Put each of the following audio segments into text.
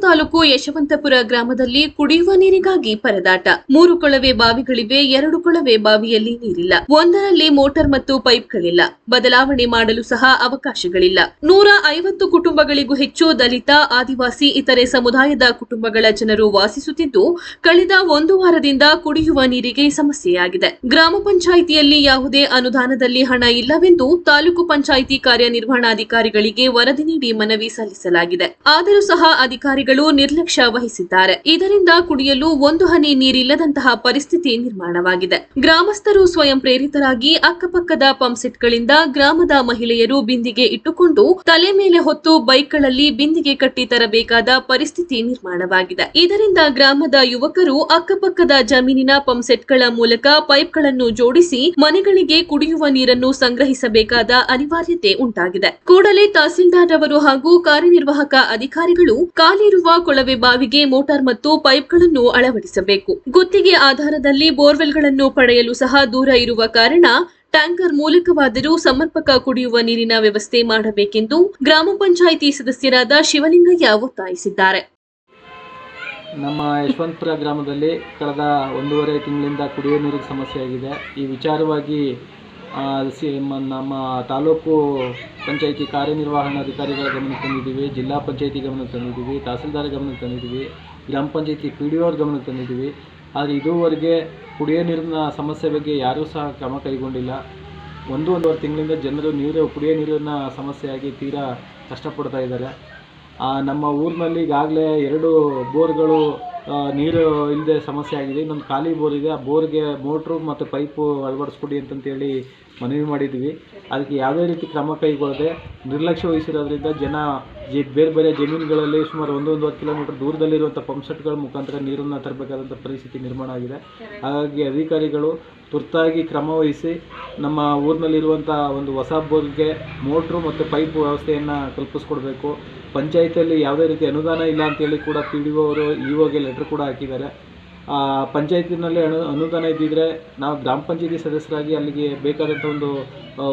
ತಾಲೂಕು ಯಶವಂತಪುರ ಗ್ರಾಮದಲ್ಲಿ ಕುಡಿಯುವ ನೀರಿಗಾಗಿ ಪರದಾಟ. ಮೂರು ಕೊಳವೆ ಬಾವಿಗಳಿವೆ, ಎರಡು ಕೊಳವೆ ಬಾವಿಯಲ್ಲಿ ನೀರಿಲ್ಲ. ಒಂದರಲ್ಲಿ ಮೋಟಾರ್ ಮತ್ತು ಪೈಪ್ಗಳಿಲ್ಲ. ಬದಲಾವಣೆ ಮಾಡಲು ಸಹ ಅವಕಾಶಗಳಿಲ್ಲ. ನೂರ ಐವತ್ತು ಕುಟುಂಬಗಳಿಗೂ ಹೆಚ್ಚು ದಲಿತ, ಆದಿವಾಸಿ, ಇತರೆ ಸಮುದಾಯದ ಕುಟುಂಬಗಳ ಜನರು ವಾಸಿಸುತ್ತಿದ್ದು, ಕಳೆದ ಒಂದು ವಾರದಿಂದ ಕುಡಿಯುವ ನೀರಿಗೆ ಸಮಸ್ಯೆಯಾಗಿದೆ. ಗ್ರಾಮ ಪಂಚಾಯಿತಿಯಲ್ಲಿ ಯಾವುದೇ ಅನುದಾನದಲ್ಲಿ ಹಣ ಇಲ್ಲವೆಂದು ತಾಲೂಕು ಪಂಚಾಯಿತಿ ಕಾರ್ಯನಿರ್ವಹಣಾಧಿಕಾರಿಗಳಿಗೆ ವರದಿ ನೀಡಿ ಮನವಿ ಸಲ್ಲಿಸಲಾಗಿದೆ. ಆದರೂ ಸಹ ಅಧಿಕಾರಿಗಳು ನಿರ್ಲಕ್ಷ್ಯ ವಹಿಸಿದ್ದಾರೆ. ಇದರಿಂದ ಕುಡಿಯಲು ಒಂದು ಹನಿ ನೀರಿಲ್ಲದಂತಹ ಪರಿಸ್ಥಿತಿ ನಿರ್ಮಾಣವಾಗಿದೆ. ಗ್ರಾಮಸ್ಥರು ಸ್ವಯಂ ಪ್ರೇರಿತರಾಗಿ ಅಕ್ಕಪಕ್ಕದ ಪಂಪ್ಸೆಟ್ಗಳಿಂದ ಗ್ರಾಮದ ಮಹಿಳೆಯರು ಬಿಂದಿಗೆ ಇಟ್ಟುಕೊಂಡು ತಲೆ ಮೇಲೆ ಹೊತ್ತು ಬೈಕ್ಗಳಲ್ಲಿ ಬಿಂದಿಗೆ ಕಟ್ಟಿ ತರಬೇಕಾದ ಪರಿಸ್ಥಿತಿ ನಿರ್ಮಾಣವಾಗಿದೆ. ಇದರಿಂದ ಗ್ರಾಮದ ಯುವಕರು ಅಕ್ಕಪಕ್ಕದ ಜಮೀನಿನ ಪಂಪ್ಸೆಟ್ಗಳ ಮೂಲಕ ಪೈಪ್ಗಳನ್ನು ಜೋಡಿಸಿ ಮನೆಗಳಿಗೆ ಕುಡಿಯುವ ನೀರನ್ನು ಸಂಗ್ರಹಿಸಬೇಕಾದ ಅನಿವಾರ್ಯತೆ ಉಂಟಾಗಿದೆ. ಕೂಡಲೇ ತಹಸೀಲ್ದಾರ್ ಅವರು ಹಾಗೂ ಕಾರ್ಯನಿರ್ವಾಹಕ ಅಧಿಕಾರಿಗಳು ಕಾಲಿರುವ ಕೊಳವೆ ಬಾವಿಗೆ ಮೋಟಾರ್ ಮತ್ತು ಪೈಪ್ಗಳನ್ನು ಅಳವಡಿಸಬೇಕು. ಗುತ್ತಿಗೆ ಆಧಾರದಲ್ಲಿ ಬೋರ್ವೆಲ್ಗಳನ್ನು ಪಡೆಯಲು ಸಹ ದೂರ ಇರುವ ಕಾರಣ ಟ್ಯಾಂಕರ್ ಮೂಲಕವಾದರೂ ಸಮರ್ಪಕ ಕುಡಿಯುವ ನೀರಿನ ವ್ಯವಸ್ಥೆ ಮಾಡಬೇಕೆಂದು ಗ್ರಾಮ ಪಂಚಾಯಿತಿ ಸದಸ್ಯರಾದ ಶಿವಲಿಂಗಯ್ಯ ಒತ್ತಾಯಿಸಿದ್ದಾರೆ. ನಮ್ಮ ಯಶವಂತಪುರ ಗ್ರಾಮದಲ್ಲಿ ಕಳೆದ ಒಂದೂವರೆ ತಿಂಗಳಿಂದ ಕುಡಿಯುವ ನೀರಿಗೆ ಸಮಸ್ಯೆ ಆಗಿದೆ. ಈ ವಿಚಾರವಾಗಿ ಸಿ ನಮ್ಮ ತಾಲೂಕು ಪಂಚಾಯಿತಿ ಕಾರ್ಯನಿರ್ವಹಣಾಧಿಕಾರಿಗಳ ಗಮನಕ್ಕೆ ತಂದಿದ್ದೀವಿ, ಜಿಲ್ಲಾ ಪಂಚಾಯಿತಿ ಗಮನಕ್ಕೆ ತಂದಿದ್ದೀವಿ, ತಹಸೀಲ್ದಾರ್ ಗಮನಕ್ಕೆ ತಂದಿದ್ದೀವಿ, ಗ್ರಾಮ ಪಂಚಾಯಿತಿ ಪಿ ಡಿ ಅವ್ರ ಗಮನಕ್ಕೆ ತಂದಿದ್ದೀವಿ. ಆದರೆ ಇದುವರೆಗೆ ಕುಡಿಯೋ ನೀರಿನ ಸಮಸ್ಯೆ ಬಗ್ಗೆ ಯಾರೂ ಸಹ ಕ್ರಮ ಕೈಗೊಂಡಿಲ್ಲ. ಒಂದು ಒಂದೂವರೆ ತಿಂಗಳಿಂದ ಜನರು ನೀರು, ಕುಡಿಯೋ ನೀರಿನ ಸಮಸ್ಯೆಯಾಗಿ ತೀರಾ ಕಷ್ಟಪಡ್ತಾ ಇದ್ದಾರೆ. ನಮ್ಮ ಊರಿನಲ್ಲಿ ಈಗಾಗಲೇ ಎರಡು ಬೋರ್ಗಳು ನೀರು ಇಲ್ಲದೆ ಸಮಸ್ಯೆ ಆಗಿದೆ. ಇನ್ನೊಂದು ಖಾಲಿ ಬೋರ್ ಇದೆ. ಆ ಬೋರ್ಗೆ ಮೋಟ್ರು ಮತ್ತು ಪೈಪು ಅಳವಡಿಸ್ಕೊಡಿ ಅಂತಂತೇಳಿ ಮನವಿ ಮಾಡಿದ್ವಿ. ಅದಕ್ಕೆ ಯಾವುದೇ ರೀತಿ ಕ್ರಮ ಕೈಗೊಳ್ಳದೆ ನಿರ್ಲಕ್ಷ್ಯ ವಹಿಸಿರೋದ್ರಿಂದ ಜನ ಜಿ ಬೇರೆ ಬೇರೆ ಜಮೀನುಗಳಲ್ಲಿ ಸುಮಾರು ಒಂದು ಹತ್ತು ಕಿಲೋಮೀಟರ್ ದೂರದಲ್ಲಿರುವಂಥ ಪಂಪ್ಸೆಟ್ಗಳ ಮುಖಾಂತರ ನೀರನ್ನು ತರಬೇಕಾದಂಥ ಪರಿಸ್ಥಿತಿ ನಿರ್ಮಾಣ ಆಗಿದೆ. ಹಾಗಾಗಿ ಅಧಿಕಾರಿಗಳು ತುರ್ತಾಗಿ ಕ್ರಮವಹಿಸಿ ನಮ್ಮ ಊರಿನಲ್ಲಿರುವಂಥ ಒಂದು ಹೊಸ ಬೋರ್ಗೆ ಮೋಟ್ರು ಮತ್ತು ಪೈಪ್ ವ್ಯವಸ್ಥೆಯನ್ನು ಕಲ್ಪಿಸ್ಕೊಡ್ಬೇಕು. ಪಂಚಾಯಿತಿಯಲ್ಲಿ ಯಾವುದೇ ರೀತಿ ಅನುದಾನ ಇಲ್ಲ ಅಂತೇಳಿ ಕೂಡ ಪಿ ಡಿ ಒ ಅವರು, ಇ ಒಗೆ ಲೆಟ್ರ್ ಕೂಡ ಹಾಕಿದ್ದಾರೆ. ಪಂಚಾಯತಿನಲ್ಲಿ ಅನು, ಅನುದಾನ ಇದ್ದಿದ್ರೆ ನಾವು ಗ್ರಾಮ ಪಂಚಾಯತಿ ಸದಸ್ಯರಾಗಿ ಅಲ್ಲಿಗೆ ಬೇಕಾದಂಥ ಒಂದು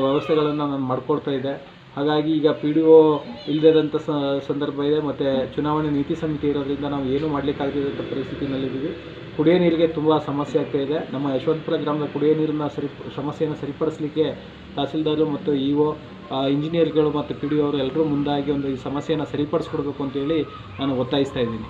ವ್ಯವಸ್ಥೆಗಳನ್ನು ನಾನು ಮಾಡಿಕೊಡ್ತಾ ಇದ್ದೆ. ಹಾಗಾಗಿ ಈಗ ಪಿ ಡಿ ಒ ಇಲ್ಲದಂಥ ಸಂದರ್ಭ ಇದೆ. ಮತ್ತು ಚುನಾವಣೆ ನೀತಿ ಸಮಿತಿ ಇರೋದ್ರಿಂದ ನಾವು ಏನು ಮಾಡಲಿಕ್ಕಾಗದಿರೋಂಥ ಪರಿಸ್ಥಿತಿನಲ್ಲಿದ್ದೀವಿ. ಕುಡಿಯೋ ನೀರಿಗೆ ತುಂಬ ಸಮಸ್ಯೆ ಆಗ್ತಾ ನಮ್ಮ ಯಶವಂತಪುರ ಗ್ರಾಮದ ಕುಡಿಯೋ ನೀರನ್ನ ಸರಿ, ಸಮಸ್ಯೆಯನ್ನು ಸರಿಪಡಿಸಲಿಕ್ಕೆ ತಹಸೀಲ್ದಾರು ಮತ್ತು ಇ ಒ ಇಂಜಿನಿಯರ್ಗಳು ಮತ್ತು ಪಿ ಡಿ ಒ ಅವರು ಎಲ್ಲರೂ ಮುಂದಾಗಿ ಒಂದು ಈ ಸಮಸ್ಯೆಯನ್ನು ಸರಿಪಡಿಸ್ಕೊಡ್ಬೇಕು ಅಂತೇಳಿ ನಾನು ಒತ್ತಾಯಿಸ್ತಾ ಇದ್ದೀನಿ.